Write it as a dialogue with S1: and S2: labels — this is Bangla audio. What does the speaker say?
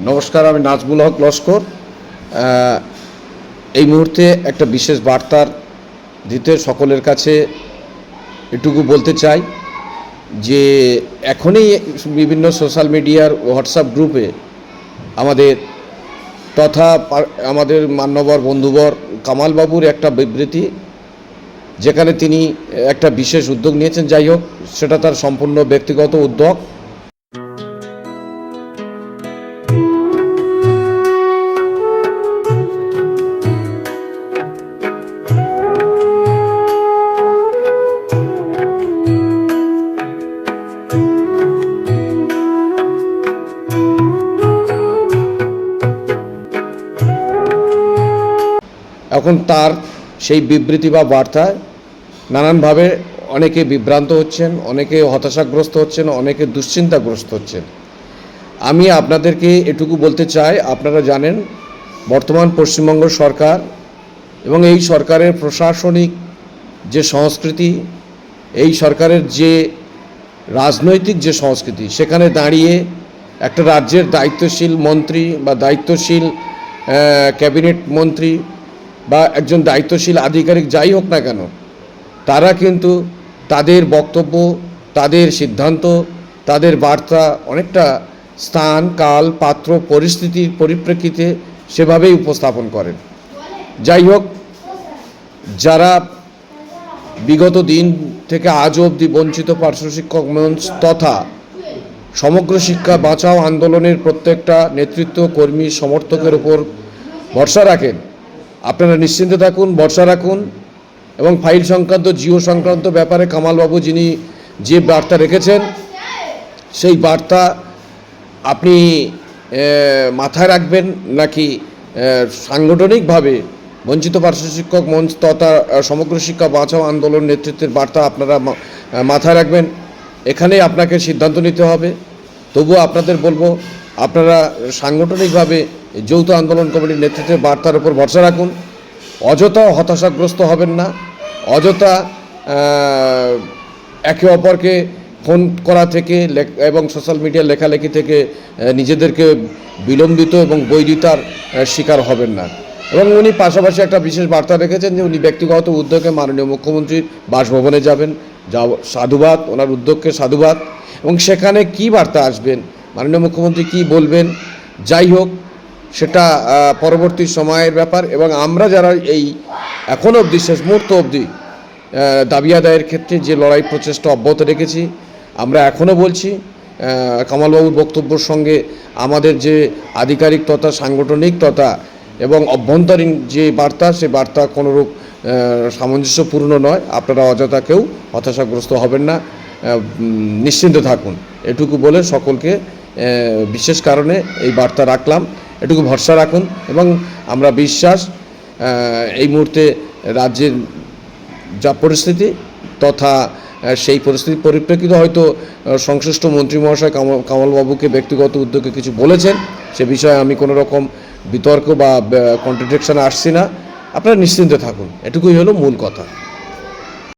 S1: নমস্কার, আমি নাজবুল হক লস্কর। এই মুহূর্তে একটা বিশেষ বার্তার দিতে সকলের কাছে এটুকু বলতে চাই যে এখনই বিভিন্ন সোশ্যাল মিডিয়ার হোয়াটসঅ্যাপ গ্রুপে আমাদের তথা আমাদের মান্যবর বন্ধুবর কামালবাবুর একটা বিবৃতি, যেখানে তিনি একটা বিশেষ উদ্যোগ নিয়েছেন। যাই হোক, সেটা তার সম্পূর্ণ ব্যক্তিগত উদ্যোগ। এখন তার সেই বিবৃতি বা বার্তায় নানানভাবে অনেকে বিভ্রান্ত হচ্ছেন, অনেকে হতাশাগ্রস্ত হচ্ছেন, অনেকে দুশ্চিন্তাগ্রস্ত হচ্ছেন। আমি আপনাদেরকে এটুকু বলতে চাই, আপনারা জানেন বর্তমান পশ্চিমবঙ্গ সরকার এবং এই সরকারের প্রশাসনিক যে সংস্কৃতি, এই সরকারের যে রাজনৈতিক যে সংস্কৃতি, সেখানে দাঁড়িয়ে একটা রাজ্যের দায়িত্বশীল মন্ত্রী বা দায়িত্বশীল ক্যাবিনেট মন্ত্রী বা একজন দায়িত্বশীল আধিকারিক যাই হোক না কেন, তারা কিন্তু তাদের বক্তব্য, তাদের সিদ্ধান্ত, তাদের বার্তা অনেকটা স্থান, কাল, পাত্র, পরিস্থিতির পরিপ্রেক্ষিতে সেভাবেই উপস্থাপন করেন। যাই হোক, যারা বিগত দিন থেকে আজ অবধি বঞ্চিত পার্শ্ব শিক্ষক মঞ্চ তথা সমগ্র শিক্ষা বাঁচাও আন্দোলনের প্রত্যেকটা নেতৃত্ব, কর্মী, সমর্থকের উপর ভরসা রাখেন আপনারা নিশ্চিন্তে থাকুন, ভরসা রাখুন এবং ফাইল সংক্রান্ত, জিও সংক্রান্ত ব্যাপারে কামালবাবু যিনি যে বার্তা রেখেছেন, সেই বার্তা আপনি মাথায় রাখবেন নাকি সাংগঠনিকভাবে বঞ্চিত পার্শ্ব শিক্ষক মঞ্চ তথা সমগ্র শিক্ষা বাঁচাও আন্দোলন নেতৃত্বের বার্তা আপনারা মাথায় রাখবেন। এখানেই আপনাকে সিদ্ধান্ত নিতে হবে। তবুও আপনাদের বলব, আপনারা সাংগঠনিকভাবে যৌথ আন্দোলন কমিটির নেতৃত্বের বার্তার উপর ভরসা রাখুন। অযথা হতাশাগ্রস্ত হবেন না। অযথা একে অপরকে ফোন করা থেকে এবং সোশ্যাল মিডিয়া লেখালেখি থেকে নিজেদেরকে বিলম্বিত এবং বৈরিতার শিকার হবেন না। এবং উনি পাশাপাশি একটা বিশেষ বার্তা রেখেছেন যে উনি ব্যক্তিগত উদ্যোগে মাননীয় মুখ্যমন্ত্রীর বাসভবনে যাবেন। যা সাধুবাদ, ওনার উদ্যোগকে সাধুবাদ। এবং সেখানে কি বার্তা আসবেন? মাননীয় মুখ্যমন্ত্রী কি বলবেন? যাই হোক সেটা পরবর্তী সময়ের ব্যাপার এবং আমরা যারা এই এখনও অবধি, শেষ মুহূর্ত অবধি দাবি আদায়ের ক্ষেত্রে যে লড়াই প্রচেষ্টা অব্যাহত রেখেছি, আমরা এখনও বলছি কামালবাবুর বক্তব্যর সঙ্গে আমাদের যে আধিকারিক তথা সাংগঠনিক তথা এবং অভ্যন্তরীণ যে বার্তা, সে বার্তা কোনোরূপ সামঞ্জস্যপূর্ণ নয়। আপনারা অযথা কেউ হতাশাগ্রস্ত হবেন না। নিশ্চিন্ত থাকুন। এটুকু বলে সকলকে বিশেষ কারণে এই বার্তা রাখলাম। এটুকু ভরসা রাখুন এবং আমরা বিশ্বাস এই মুহূর্তে রাজ্যের যা পরিস্থিতি তথা সেই পরিস্থিতির পরিপ্রেক্ষিতে হয়তো সংশ্লিষ্ট মন্ত্রী মহাশয় কামাল কামালবাবুকে ব্যক্তিগত উদ্যোগে কিছু বলেছেন। সে বিষয়ে আমি কোনো রকম বিতর্ক বা কন্ট্রাডিকশানে আসছি না। আপনারা নিশ্চিন্তে থাকুন। এটুকুই হলো মূল কথা।